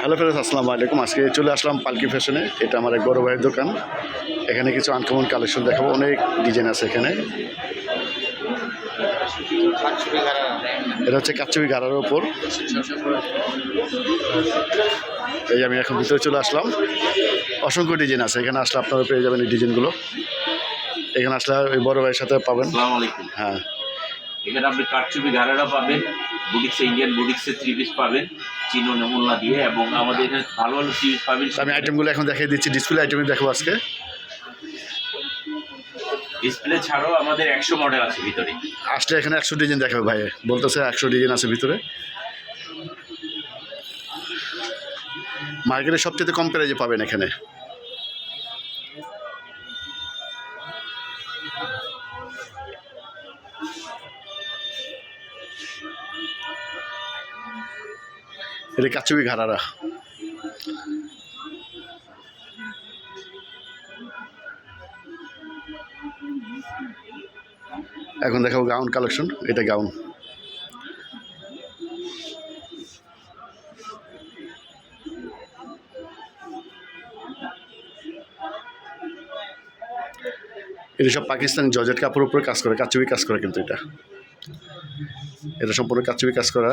Hello ফেরত আসসালামু আলাইকুম। আজকে চলে আসলাম পালকি ফ্যাশনে এটা আমার এক বড় ভাইয়ের দোকান। এখানে কিছু আনকমন কালেকশন দেখাবো। অনেক ডিজাইন আছে এখানে। এটা হচ্ছে কাচ্চুবি গাড়ার ওপর। এই আমি এখন ভিতরে চলে আসলাম। অসংখ্য ডিজাইন আছে। এখানে আসলে আপনারা পেয়ে যাবেন এই ডিজাইনগুলো এখানে আসলে ওই বড় ভাইয়ের সাথে পাবেন। হ্যাঁ। এখানে আপনি কারচুপি ঘাড়ারা পাবেন বুটিক্সে ইন্ডিয়ান বুটিক্সে থ্রি পিস পাবেন চিনো নমুনা দিয়ে এবং আমাদের এখানে ভালো ভালো থ্রি পিস পাবেন। আমি আইটেমগুলো এখন দেখিয়ে দিচ্ছি ডিসপ্লে আইটেমে দেখাবো আজকে। ডিসপ্লে ছাড়াও আমাদের একশো মডেল আছে ভিতরে। আসলে এখানে একশো ডিজাইন দেখাবে ভাই বলতেছে একশো ডিজাইন আছে ভিতরে। মার্কেটে সবচেয়ে কম প্রাইজে পাবেন এখানে। এটা কাচুবি ঘাড়ারা। এখন দেখাবো গাউন কালেকশন এটা গাউন এটা সব পাকিস্তানি জর্জেট কাপড়ের উপরে কাজ করে কাচুবি কাজ করে কিন্তু এটা। এটা সম্পূর্ণ কাচুবি কাজ করা।